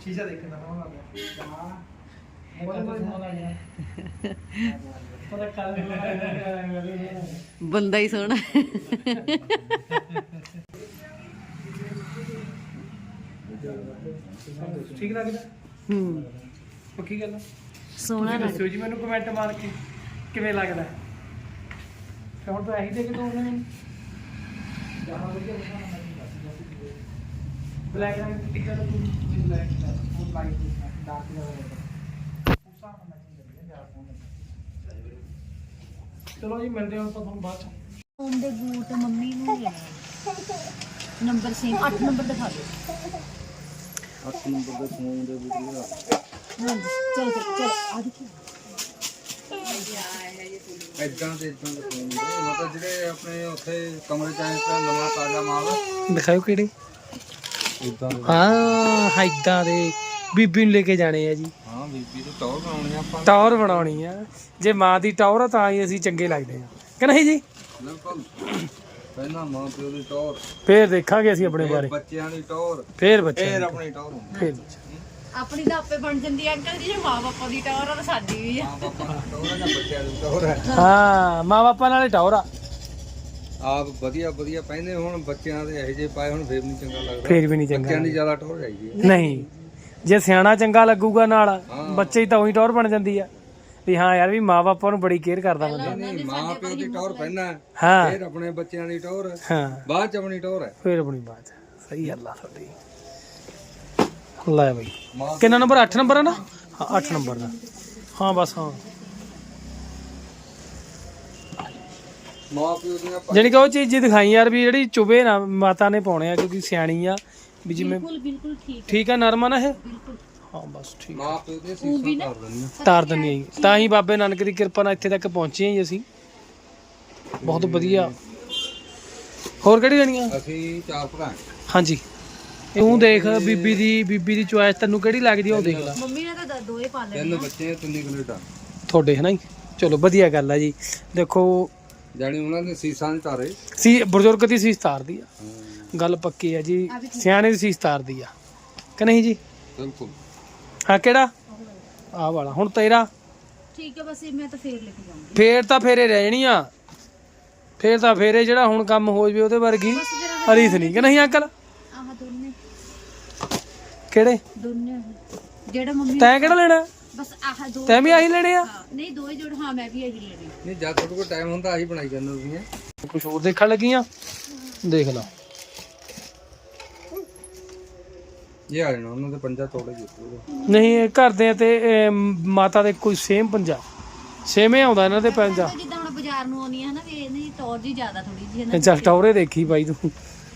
ਸ਼ੀਸ਼ਾ ਦੇਖਣ ਦਾ ਸੋਹਣਾ ਲੱਗ ਰਿਹਾ ਹਾਂ। ਬਹੁਤ ਸੋਹਣਾ ਲੱਗ ਰਿਹਾ ਪਤਾ ਕੱਲ ਬੰਦਾ ਹੀ ਸੋਹਣਾ। ਠੀਕ ਲੱਗਦਾ ਹੂੰ। ਪੱਕੀ ਗੱਲ ਆ? ਸੋਹਣਾ ਤੁਸੀਂ ਲੱਗਦਾ ਦੱਸਿਓ ਜੀ ਮੈਨੂੰ ਕਮੈਂਟ ਮਾਰ ਕੇ ਕਿਵੇਂ ਲੱਗਦਾ? ਤੇ ਹੁਣ ਤਾਂ ਇਹੀ ਦੇ ਕੇ ਦੋ ਬਲੈਕ ਰੰਗ ਦੀ ticket black full light dark colour ਉਸਾ ਮੈਂ ਚੀਜ਼ ਹੈ ਚਲੋ ਜੀ ਮਿਲਦੇ ਹਾਂ ਆਪਾਂ ਤੁਹਾਨੂੰ ਬਾਅਦ ਚ। ਫੋਨ ਦੇ ਬੂਟ ਮੰਮੀ ਨੂੰ ਨੰਬਰ ਸੇਮ 8 ਨੰਬਰ ਦਿਖਾ ਦਿਓ। 8 ਨੰਬਰ ਦੇ ਫੋਨ ਦੇ ਵਿੱਚ ਹਾਂਜੀ ਚਲ ਚਲ ਚਲ ਆ ਦੇਖੀ ਇਦਾਂ ਦੇ ਇਦਾਂ ਦੇ ਫੋਨ ਹੁੰਦੇ ਮਤਲਬ ਜਿਹੜੇ ਆਪਣੇ ਉੱਥੇ ਕਮਰੇ ਚ ਆਏ ਤਾਂ ਨਵਾਂ ਤਾਜ਼ਾ ਮਾਲ ਦਿਖਾਓ ਕਿਹੜੇ? ਇਦਾਂ ਦੇ ਹਾਂ ਹਾਈਦਾਂ ਦੇ ਬੀਬੀ ਨੂੰ ਲੈ ਕੇ ਜਾਣੇ ਆ ਜੀ। ਹਾਂ ਬੀਬੀ ਤੇ ਟੌਰ ਬਣਾਉਣੀ ਆ ਆਪਾਂ। ਟੌਰ ਬਣਾਉਣੀ ਆ। ਜੇ ਮਾਂ ਦੀ ਟੌਰ ਆ ਤਾਂ ਹੀ ਅਸੀਂ ਚੰਗੇ ਲੱਗਦੇ ਆ। ਕਿ ਨਹੀਂ ਜੀ? ਬਿਲਕੁਲ। ਪਹਿਲਾਂ ਮਾਂ ਪਿਓ ਦੀ ਟੌਰ। ਫੇਰ ਦੇਖਾਂਗੇ ਅਸੀਂ ਆਪਣੇ ਬਾਰੇ। ਬੱਚਿਆਂ ਦੀ ਟੌਰ। ਫੇਰ ਬੱਚੇ ਫੇਰ ਆਪਣੀ ਟੌਰ ਹੁੰਦੀ ਫੇਰ ਆਪਣੀ ਤਾਂ ਆਪੇ ਬਣ ਜਾਂਦੀ ਹੈ ਅੰਕਲ ਜੀ ਜੇ ਮਾਂ ਬਾਪਾ ਦੀ ਟੌਰ ਆ ਤਾਂ ਸਾਡੀ ਵੀ ਆ। ਮਾਂ ਬਾਪਾ ਦੀ ਟੌਰ ਆ ਜਾਂ ਬੱਚਿਆਂ ਦੀ ਟੌਰ ਹੈ ਹਾਂ ਮਾਂ ਬਾਪਾਂ ਨਾਲੇ ਟੌਰ ਆ। ਆਪ ਵਧੀਆ ਵਧੀਆ ਪਹਿਨੇ ਹੁਣ ਬੱਚਿਆਂ ਦੇ ਇਹੋ ਜਿਹੇ ਪਾਏ ਹੁਣ ਫੇਰ ਨਹੀਂ ਚੰਗਾ ਲੱਗਦਾ। ਫੇਰ ਵੀ ਨਹੀਂ ਚੰਗਾ ਬੱਚਿਆਂ ਦੀ ਜ਼ਿਆਦਾ ਟੌਰ ਚਾਹੀਦੀ ਹੈ ਨਹੀਂ ਜੇ ਸਿਆਣਾ ਚੰਗਾ ਲੱਗੂਗਾ ਨਾਲ ਬੱਚੇ ਦੀ ਤਾਂ ਉਹੀ ਟੌਰ ਬਣ ਜਾਂਦੀ ਆ। ਵੀ ਹਾਂ ਯਾਰ ਵੀ ਮਾਂ ਬਾਪਾਂ ਨੂੰ ਬੜੀ ਕੇਅਰ ਕਰਦਾ ਬੰਦਾ। ਨਹੀਂ ਮਾਂ ਪਿਓ ਦੀ ਟੌਰ ਪਹਿਨਾ ਹਾਂ। ਫੇਰ ਆਪਣੇ ਬੱਚਿਆਂ ਦੀ ਟੌਰ ਹਾਂ। ਬਾਅਦ ਚ ਆਪਣੀ ਟੌਰ ਹੈ। ਫੇਰ ਆਪਣੀ ਬਾਤ ਸਹੀ ਗੱਲ ਆ ਤੁਹਾਡੀ। ਲੈ ਬਈ। ਕਿੰਨਾ ਨੰਬਰ 8 ਨੰਬਰ ਆ ਨਾ? ਹਾਂ। 8 ਨੰਬਰ ਦਾ। ਹਾਂ ਬਸ ਹਾਂ। ਜਾਣੀ ਕਿ ਉਹ ਚੀਜ਼ ਜੀ ਦਿਖਾਈ ਯਾਰ ਵੀ ਜਿਹੜੀ ਚੁਬੇ ਨਾ ਮਾਤਾ ਨੇ ਪਾਉਣੇ ਆ ਕਿਉਂਕਿ ਸਿਆਣੀ ਆ ਵੀ ਜਿਵੇਂ ਬਿਲਕੁਲ ਬਿਲਕੁਲ ਠੀਕ ਠੀਕ ਆ ਨਰਮ ਨਾ ਇਹ? ਬਿਲਕੁਲ ਹਾਂ ਬਸ ਠੀਕ ਮਾਂ ਪਿਓ ਦੀਆਂ ਸੀਸਾਂ ਕਰ ਦਿੰਦੀਆਂ ਤਾਰ ਦਿੰਦੀ ਆਈ ਤਾਂ ਹੀ ਬਾਬੇ ਨਾਨਕ ਦੀ ਕਿਰਪਾ ਨਾਲ ਇੱਥੇ ਤੱਕ ਪਹੁੰਚੇ ਹਾਂ ਜੀ ਅਸੀਂ। ਬਹੁਤ ਵਧੀਆ। ਹੋਰ ਕਿਹੜੀ ਲੈਣੀਆਂ ਅਸੀਂ ਚਾਰ ਭਰਾ ਹਾਂ। ਹਾਂਜੀ। ਤੂੰ ਦੇਖ ਬੀਬੀ ਦੀ ਬੀਬੀ ਦੀ ਚੁਆਇਸ ਤੈਨੂੰ ਕਿਹੜੀ ਲੱਗਦੀ ਆ ਉਹ ਦੇਖ ਲੈ। ਮੰਮੀ ਨੇ ਤਾਂ ਦੋਏ ਪਾ ਲਏ ਤਿੰਨ ਬੱਚੇ ਤਿੰਨ ਕੈਨੇਡਾ। ਤੁਹਾਡੇ ਹੈ ਨਾ ਜੀ? ਚਲੋ ਵਧੀਆ ਗੱਲ ਆ ਜੀ। ਦੇਖੋ ਜਾਣੀ ਉਹਨਾਂ ਦੇ ਸੀਸਾਂ ਦੇ ਤਾਰੇ। ਸੀ ਬਜ਼ੁਰਗ ਦੀ ਸੀਸ ਤਾਰਦੀ ਆ। ਗੱਲ ਪੱਕੀ ਆ ਜੀ। ਸਿਆਣੇ ਦੀ ਸੀਸ ਤਾਰਦੀ ਆ। ਕਿ ਨਹੀਂ ਜੀ? ਬਿਲਕੁਲ। ਹਾਂ ਕਿਹੜਾ? ਆਹ ਵਾਲਾ ਹੁਣ ਤੇਰਾ? ਠੀਕ ਹੈ ਬਸ ਇਹ ਮੈਂ ਤਾਂ ਫੇਰ ਲੈ ਕੇ ਜਾਊਂਗੀ ਫੇਰ ਤਾਂ ਫੇਰੇ ਰਹਿਣੀ ਆ। ਫੇਰ ਤਾਂ ਫੇਰੇ ਜਿਹੜਾ ਹੁਣ ਕੰਮ ਹੋ ਜਵੇ ਉਹਦੇ ਵਰਗੀ। ਹਰੀਸ ਨਹੀਂ ਕਿ ਨਹੀਂ ਅੰਕਲ? ਆਹ ਦੋਨੇ। ਕਿਹੜੇ? ਦੋਨੇ ਜਿਹੜਾ ਮੰਮੀ ਤੈਂ ਕਿਹੜਾ ਲੈਣਾ? ਬਸ ਆਹ ਦੋ ਤੈਂ ਵੀ ਆਹੀ ਲੈਣੇ ਆ? ਹਾਂ, ਨਹੀਂ ਦੋਏ ਜੋੜ ਹਾਂ ਮੈਂ ਵੀ ਇਹੀ ਲੈਣੀ। ਨਹੀਂ ਜਦ ਤੁਹਾਡੇ ਕੋਲ ਟਾਈਮ ਹੁੰਦਾ ਆਹੀ ਬਣਾਈ ਜਾਂਦੇ ਤੁਸੀਂ ਕੁਝ ਹੋਰ ਦੇਖਣ ਲੱਗੀਆਂ? ਦੇਖ ਲਾ। ਇਹ ਆ ਜਾਣਾ ਉਹਨਾਂ ਦੇ ਪੰਜਾ ਤੋੜੇ ਜਿੱਤੂਗਾ ਨਹੀਂ ਇਹ ਘਰਦੇ ਤੇ ਇਹ ਮਾਤਾ ਦੇ ਕੋਈ ਸੇਮ ਪੰਜਾ। ਸੇਮੇ ਆਉਂਦਾ ਇਹਨਾਂ ਦੇ ਪੰਜਾ। ਜਿੱਦਾਂ ਹੁਣ ਬਾਜ਼ਾਰ ਨੂੰ ਆਉਣੀ ਆ ਨਾ ਵੀ ਇਹਦੀ ਟੌਰ ਜੀ ਜ਼ਿਆਦਾ ਥੋੜੀ ਜੀ ਹੈ ਨਾ। ਜਸਟ ਔਰੇ ਦੇਖੀ ਬਾਈ ਤੂੰ।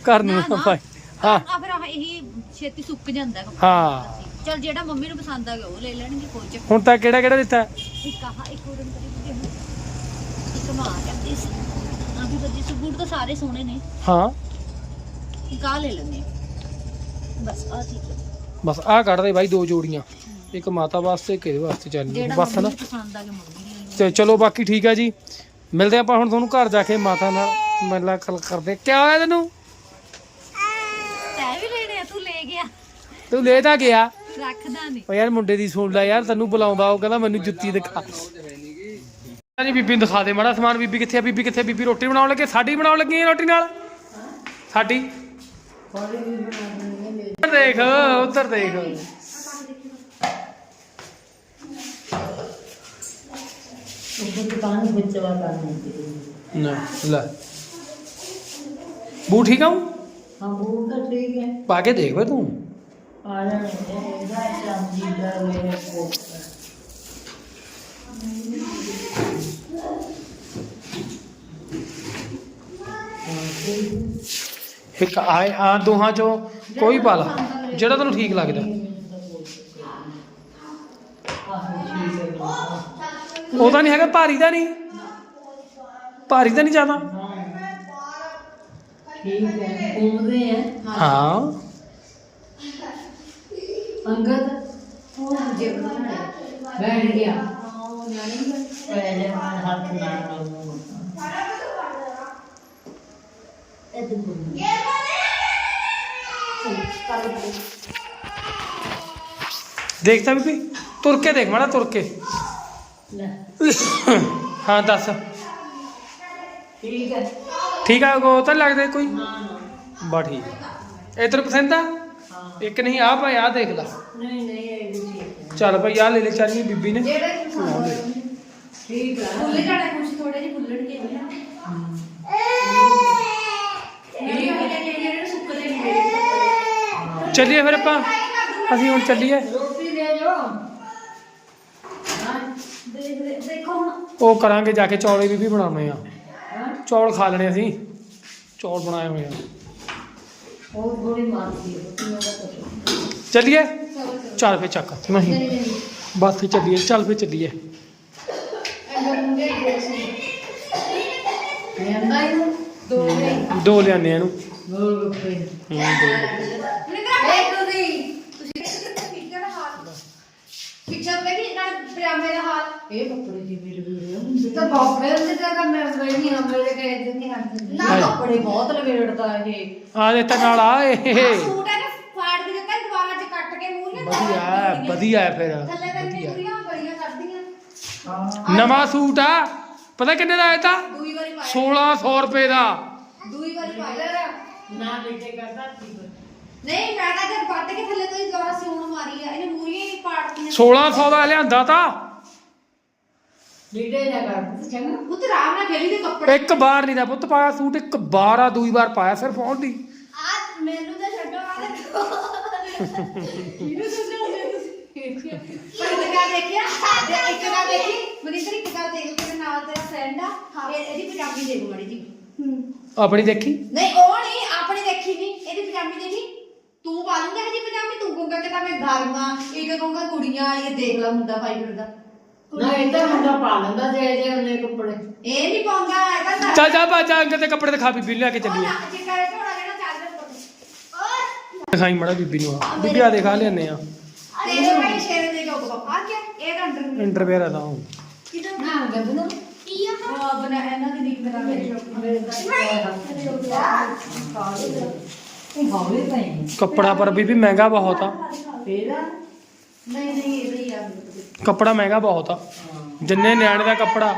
ਘਰ ਨੂੰ ਨਾ ਭਾਈ ਹਾਂ। ਆ ਫਿਰ ਆਹ ਇਹੀ ਛੇਤੀ ਸੁੱਕ ਜਾਂਦਾ ਕੱਪੜਾ। ਹਾਂ। ਚਲ ਜਿਹੜਾ ਮੰਮੀ ਨੂੰ ਪਸੰਦ ਆ ਗਿਆ ਉਹ ਲੈ ਲੈਣਗੇ ਕੋਈ ਚੱਕਰ ਹੁਣ ਤਾਂ ਕਿਹੜਾ ਕਿਹੜਾ ਦਿੱਤਾ? ਇੱਕ ਆਹ ਇੱਕ ਹੋਰ ਅੰਦਰ ਇੱਕ ਮਾਂ ਕਹਿੰਦੀ ਸੀ। ਆ ਵੀ ਬੱਜੀ ਸਬੂਤ ਤਾਂ ਸਾਰੇ ਸੋਹਣੇ ਨੇ। ਹਾਂ। ਇੱਕ ਆਹ ਲੈ ਲੈਂਦੇ ਆ। ਬਸ ਆ ਠੀਕ ਹੈ ਬਸ ਆਹ ਕੱਢ ਦੇ ਬਾਈ ਦੋ ਜੋੜੀਆਂ। ਇੱਕ ਮਾਤਾ ਵਾਸਤੇ ਇੱਕ ਇਹਦੇ ਵਾਸਤੇ ਚੱਲ ਜਿਹੜਾ ਬਸ ਨਾ ਨੂੰ ਪਸੰਦ ਆ ਗਿਆ ਮੰਮੀ ਨੇ ਲੈ ਤੇ ਚਲੋ ਬਾਕੀ ਠੀਕ ਆ ਜੀ। ਮਿਲਦੇ ਆਪਾਂ ਹੁਣ ਤੁਹਾਨੂੰ ਘਰ ਜਾ ਕੇ ਮਾਤਾ ਨਾਲ। ਮਿਲਣਾ ਗੱਲ ਕਰਦੇ। ਕਿਆ ਹੋਇਆ ਤੈਨੂੰ? ਤੈ ਵੀ ਲੈਣੇ ਆ ਤੂੰ ਲੈ ਗਿਆ। ਤੂੰ ਲੈ ਤਾਂ ਗਿਆ। ਰੱਖਦਾ ਨਹੀਂ ਓ ਯਾਰ ਮੁੰਡੇ ਦੀ ਸੁਣ ਲੈ ਯਾਰ ਤੈਨੂੰ ਬੁਲਾਉਂਦਾ ਉਹ ਕਹਿੰਦਾ ਮੈਨੂੰ ਜੁੱਤੀ ਦਿਖਾ। ਜੀ ਬੀਬੀ ਨੂੰ ਦਿਖਾ ਦੇ ਮਾੜਾ ਸਮਾਨ। ਬੀਬੀ ਕਿੱਥੇ ਆ? ਬੀਬੀ ਕਿੱਥੇ? ਆ? ਬੀਬੀ ਰੋਟੀ ਬਣਾਉਣ ਲੱਗੇ? ਸਾਡੀ ਬਣਾਉਣ ਲੱਗੀ ਹੈ ਰੋਟੀ ਨਾਲ? ਸਾਡੀ? ਉੱਧਰ ਦੇਖ ਉੱਧਰ ਦੇਖ ਉਹ ਦੁਕਾਨ ਬੁੱਚਵਾ ਕਰਨੀ ਨਾ ਲੈ ਬੂ ਠੀਕ ਆ ਊਂ? ਹਾਂ ਉਹ ਤਾਂ ਹੈ ਤੂੰ ਕੋਈ ਪਾ ਲਾ। ਜਿਹੜਾ ਤੈਨੂੰ ਠੀਕ ਲੱਗਦਾ। ਉਹਦਾ ਨਹੀਂ ਹੈਗਾ ਭਾਰੀ ਦਾ ਨਹੀਂ। ਭਾਰੀ ਤਾਂ ਨਹੀਂ ਜ਼ਿਆਦਾ। ਠੀਕ ਹੈ। ਆ ਹਾਂ ਅੰਗਦ ਉਹ ਜੇ ਬੈਠ ਗਿਆ। ਉਹ ਨਿਆਣੀ ਬੈਠ ਜਾ ਹੱਥ ਨਾਲ ਇਹ ਤੇ ਦੇਖਤਾ ਬੀਬੀ ਤੁਰ ਕੇ ਦੇਖ ਮਾੜਾ ਤੁਰ ਕੇ। ਲੈ। ਹਾਂ ਦੱਸ। ਠੀਕ ਹੈ। ਠੀਕ ਆ ਉਹ ਤਾਂ ਨੀ ਲੱਗਦਾ ਕੋਈ? ਨਾ ਨਾ। ਬਾ ਠੀਕ। ਹੈ ਇਧਰ ਪਸੰਦ ਆ? ਹਾਂ। ਇੱਕ ਨਹੀਂ ਆ ਭਾਈ ਆ ਦੇਖ ਲੈ। ਨਹੀਂ ਨਹੀਂ ਇਹ ਵੀ ਠੀਕ ਹੈ। ਚੱਲ ਭਾਈ ਆ ਲੈ ਲੈ ਚਾਲੀ ਬੀਬੀ ਨੇ। ਠੀਕ ਹੈ ਫੁੱਲੇ ਜਾਣਾ ਕੁਝ ਥੋੜੇ ਜਿਹੇ ਫੁੱਲਣਗੇ ਨਾ। ਇਹ ਜਿਹੜੇ ਜਿਹੜੇ ਸੁੱਕਦੇ ਨਹੀਂ। ਚੱਲੀਏ ਫਿਰ ਆਪਾਂ। ਅਸੀਂ ਹੁਣ ਚੱਲੀਏ। ਰੋਟੀ ਲੈ- ਹੁਣ। ਉਹ ਕਰਾਂਗੇ ਜਾ ਕੇ ਚੌਲੇ ਵੀ ਵੀ ਬਣਾਉਣੇ ਆ। ਚੌਲ ਖਾ ਲੈਣੇ ਅਸੀਂ। ਚੌਲ ਬਣਾਏ ਹੋਏ ਆ। ਉਹ ਥੋੜੀ ਮਾਰਦੀ ਚੱਲੀਏ? ਚੱਲ ਫੇ ਚੱਕ। ਨਹੀਂ। ਬਸ ਚੱਲੀਏ। ਚੱਲ ਫੇ ਚੱਲੀਏ। ਦੋ ਲਿਆਨੇ ਇਹਨੂੰ। ਦੋ ਰੁਪਏ। ਹੂੰ, ਦੋ। ਦੇਖੋ ਜੀ ਤੁਸੀਂ ਪਿੱਛੇ ਦਾ ਹਾਲ ਪਿੱਛੇ ਤੇ ਕਿ ਨਾਲ ਪਜਾਮੇ ਦਾ ਹਾਲ? ਇਹ ਕੱਪੜੇ ਜੀ ਮੇਰੇ ਵੀਰੇ ਹੁੰਦੇ ਤਾਂ ਫਿਰ ਉਹਦੇ ਤੇ ਤਾਂ ਮੈਂ ਨਹੀਂ ਹਾਂ ਮੇਰੇ ਕੇ ਨਹੀਂ ਹੱਥ ਨਾ ਕੱਪੜੇ ਬਹੁਤ ਲਵੇੜਦਾ ਇਹ। ਆ ਦੇ ਤਾਂ ਨਾਲ ਆ ਇਹ। ਸੂਟ ਹੈ ਨਾ ਫਾੜ ਵੀ ਦਿੱਤਾ ਦੁਬਾਰਾ ਚ ਕੱਟ ਕੇ ਮੂਰੀਆਂ ਵਧੀਆ ਹੈ, ਵਧੀਆ ਹੈ ਫਿਰ। ਥੱਲੇ ਵਧੀਆ। ਬੜੀਆਂ ਹਾਂ। ਨਵਾਂ ਸੂਟ ਆ। ਪਤਾ ਕਿੰਨੇ ਦਾ ਆਇਆ ਤਾਂ? ਦੂਈ ਵਾਰੀ ਪਾਇਆ। 1600 ਰੁਪਏ ਦਾ। ਦੂਈ ਵਾਰੀ ਪਾਇਆ। ਨਾ ਬੇਟੇ ਕਰਦਾ ਸੀ ਨਹੀਂ ਫਾਇਦਾ ਜਦ ਵੱਟ ਕੇ ਥੱਲੇ ਤੋਂ ਹੀ ਦੁਬਾਰਾ ਸਿਉਣ ਮਾਰੀ ਆ। ਇਹਨੇ ਮੂਰੀਆਂ ਹੀ ਪਾੜਤੀਆਂ 1600 ਦਾ ਲਿਆਂਦਾ ਤਾਂ। ਲੀਡੇ ਨਾ ਕਰ ਚੰਗਾ। ਉਹ ਤੇ ਆਰਾਮ ਨਾਲ ਖੇਲੀ ਦੇ ਕੱਪੜੇ। ਇੱਕ ਵਾਰ ਨਹੀਂ ਦਾ ਪੁੱਤ ਪਾਇਆ ਸੂਟ ਇੱਕ ਵਾਰ ਆ ਦੂਈ ਵਾਰ ਪਾਇਆ ਸਿਰਫ ਆਉਣ ਦੀ। ਆ ਮੈਨੂੰ ਤਾਂ ਛੱਡੋ ਆ ਇਹਨੂੰ ਸਮਝਾਉਂਦੇ ਤੁਸੀਂ। ਪਰ ਇੱਕ ਗੱਲ ਦੇਖਿਆ ਤੇ ਇੱਕ ਗੱਲ ਦੇਖੀ। ਮਨੀਸ਼ਰ ਇੱਕ ਗੱਲ ਦੇਖ ਤੇਰੇ ਨਾਲ ਤੇਰਾ ਫਰੈਂਡ ਆ। ਇਹ- ਇਹਦੀ ਪਜਾਮੀ ਦੇਖ ਮੜੀ ਜੀ ਆਪਣੀ ਦੇਖੀ? ਨਹੀਂ ਉਹ ਨਹੀਂ ਆਪਣੀ ਦੇਖੀ ਨਹੀਂ ਇਹਦੀ ਪਜਾਮੀ ਦੇਖੀ? ਤੂੰ ਪਾ ਲੂੰਗਾ ਇਹਦੀ ਪਜਾਮੀ? ਤੂੰ ਕਹੂੰਗਾ ਕਿ ਤਾਂ ਮੈਂ ਗਰਮਾ ਇੱਕ ਕਹੂੰਗਾ ਕੁੜੀਆਂ ਵਾਲੀ ਇਹ ਦੇਖ ਲਾ ਮੁੰਡਾ ਪਾਈ ਫਿਰਦਾ ਨਾ ਇਹ ਤਾਂ ਮੁੰਡਾ ਪਾ ਲੈਂਦਾ ਜੇ ਜੇ ਉਹਨੇ ਕੱਪੜੇ। ਇਹ ਨਹੀਂ ਪਾਉਂਗਾ ਇਹ ਤਾਂ ਨਾ- ਚੱਲ ਜਾ ਬਾਜਾ ਅੰਕ ਤੇ ਕੱਪੜੇ ਦਿਖਾ ਬੀਬੀ ਨੂੰ ਲੈ ਕੇ ਚੱਲੀਏ। ਨਾ ਦਿਖਾਈ ਮੜਾ ਬੀਬੀ ਨੂੰ। ਆ। ਬੀਬੀ ਆ ਦਿਖਾ ਲੈਨੇ ਆ। ਤੇਰੇ ਭਾਈ ਸ਼ੇਰ ਦੇ ਕਹੂੰਗਾ ਆ ਗਿਆ ਇਹ ਤਾਂ ਅੰਦਰ। ਇੰਟਰਵੇਅਰ ਆ ਤਾਂ ਉਹ। ਨਾ ਗੱਦਨ ਉਹ ਬਣਾ ਇਹਨਾਂ ਦੀ ਨਿਕ ਬਣਾ ਮੇਰੇ ਕੱਪੜਾ ਪਰ ਬੀਬੀ ਮਹਿੰਗਾ ਬਹੁਤ ਆ। ਨਹੀਂ ਨਹੀਂ ਇਹ ਹੀ ਆ। ਕੱਪੜਾ ਮਹਿੰਗਾ ਬਹੁਤ ਆ। ਜਿੰਨੇ ਨਿਆਣੇ ਦਾ ਕੱਪੜਾ।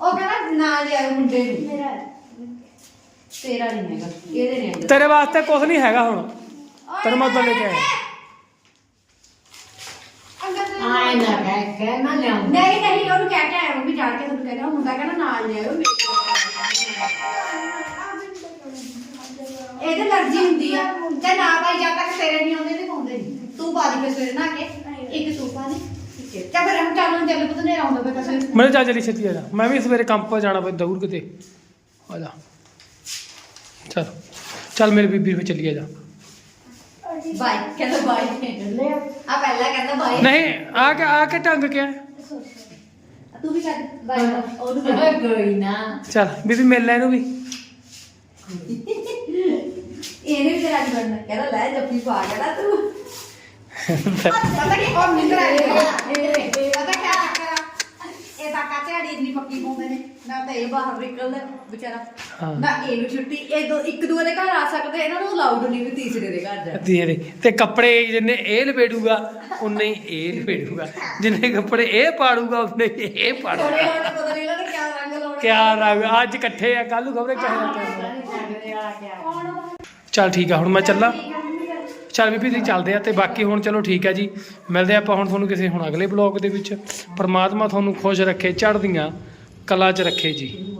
ਉਹ ਕਹਿੰਦਾ ਨਾ ਲਿਆ ਮੁੰਡੇ ਨੂੰ। ਮੇਰਾ ਤੇਰਾ ਨਹੀਂ ਹੈਗਾ। ਇਹਦੇ ਨੇ ਹੈਗਾ। ਤੇਰੇ ਵਾਸਤੇ ਕੁਝ ਨਹੀਂ ਹੈਗਾ ਹੁਣ। ਤੈਨੂੰ ਮੈਂ ਲੈ ਕੇ। ਆਇਆ ਆਏ ਨਾ ਕਹਿ ਕਹਿ ਨਾ ਲਿਆਉਂ। ਨਹੀਂ ਨਹੀਂ ਉਹਨੂੰ ਕਹਿ ਕੇ ਆਇਆ। ਉਹ ਵੀ ਜਾਣ ਕੇ ਤੁਹਾਨੂੰ ਕਹਿੰਦਾ ਮੁੰਡਾ ਕਹਿੰਦਾ ਨਾਲ ਲਿਆਓ ਇਹਦੇ ਅਲਰਜੀ ਹੁੰਦੀ ਆ। ਤੇ ਨਾ ਭਾਈ ਜਦ ਤੱਕ ਤੇਰੇ ਨਹੀਂ ਆਉਂਦੇ ਤੇ ਪਾਉਂਦੇ ਨਹੀਂ। ਤੂੰ ਪਾ ਦੀ ਫਿਰ ਸਵੇਰੇ ਨਾ ਕੇ। ਇੱਕ ਤੂੰ ਪਾ ਦੇ। ਚੱਲ ਫਿਰ ਹਮ ਚੱਲ ਚੱਲ ਪੁੱਤ ਨੇ ਆਉਂਦਾ ਪਿਆ ਕਸੇ ਮੈਨੂੰ ਜਾ ਜਲੀ ਛੇਤੀ ਆ ਜਾ। ਮੈਂ ਵੀ ਸਵੇਰੇ ਕੰਮ 'ਤੇ ਜਾਣਾ ਪਈ ਦੂਰ ਕਿਤੇ। ਆ ਜਾ। ਚੱਲ। ਚੱਲ ਮੇਰੇ ਬੀਬੀ ਫਿਰ ਚੱਲੀਏ ਜਾ। ਬਾਈ ਕਹਿੰਦਾ ਬਾਈ ਆ। ਪਹਿਲਾਂ ਕਹਿੰਦਾ ਬਾਈ ਨਹੀਂ ਆ ਕੇ ਆ ਕੇ ਢੰਗ ਕੇ ਆ। ਤੂੰ ਵੀ ਕਰ ਬਾਈ ਉਹਨੂੰ ਕਹਿ। ਕੋਈ ਨਾ। ਚੱਲ ਬੀਬੀ ਮਿਲ ਲੈ ਇਹਨੂੰ ਵੀ। [LAUGHS] ਤੂੰ। ਪਤਾ ਕੀ ਉਹ ਨਿੰਦਰ ਆ ਗਿਆ ਪਤਾ ਕੀ ਚੱਕਰ ਆ? ਇਹ ਤਾਂ ਕਾਚੜੀ ਇੰਨੀ ਪੱਕੀ ਪਾਉਂਦੇ ਨੇ ਨਾ ਤਾਂ ਇਹ ਬਾਹਰ ਨਿਕਲਦਾ ਵਿਚਾਰਾ। ਹਾਂ। ਨਾ ਇਹਨੂੰ ਛੁੱਟੀ ਇਹ ਦੋ ਇੱਕ ਦੂਏ ਦੇ ਘਰ ਆ ਸਕਦੇ ਇਹਨਾਂ ਨੂੰ ਅਲਾਉਡ ਨਹੀਂ ਵੀ ਤੀਸਰੇ ਦੇ ਘਰ ਜਾ ਦੇ ਦੇ। ਤੇ ਕੱਪੜੇ ਜਿੰਨੇ ਇਹ ਲਪੇੜੂਗਾ ਉਨੇ ਹੀ ਇਹ ਲਪੇੜੂਗਾ ਜਿੰਨੇ ਕੱਪੜੇ ਇਹ ਪਾੜੂਗਾ ਉਨੇ ਹੀ ਇਹ ਥੋੜੇ ਪਾੜੂਗਾ। ਹੋਰ ਤਾਂ ਪਤਾ ਨਹੀਂ ਇਹਨਾਂ ਨੇ ਕਿਆ ਰੰਗ ਲਾਉਣਾ ਕਿਆ ਰੰਗ ਅੱਜ ਇਕੱਠੇ ਆ ਕੱਲ ਨੂੰ ਖਬਰੇ ਕਿਹੋ ਜਿਹਾ ਚੱਲ ਠੀਕ ਆ, ਹੁਣ ਮੈਂ ਚੱਲਾਂ। ਚੱਲ ਬੀਬੀ ਜੀ, ਚੱਲਦੇ ਆ ਤੇ ਬਾਕੀ ਹੁਣ ਚਲੋ ਠੀਕ ਆ ਜੀ। ਮਿਲਦੇ ਆਪਾਂ ਹੁਣ ਤੁਹਾਨੂੰ ਕਿਸੇ ਹੁਣ ਅਗਲੇ ਬਲੌਗ ਦੇ ਵਿੱਚ। ਪਰਮਾਤਮਾ ਤੁਹਾਨੂੰ ਖੁਸ਼ ਰੱਖੇ, ਚੜ੍ਹਦੀਆਂ ਕਲਾ 'ਚ ਰੱਖੇ ਜੀ।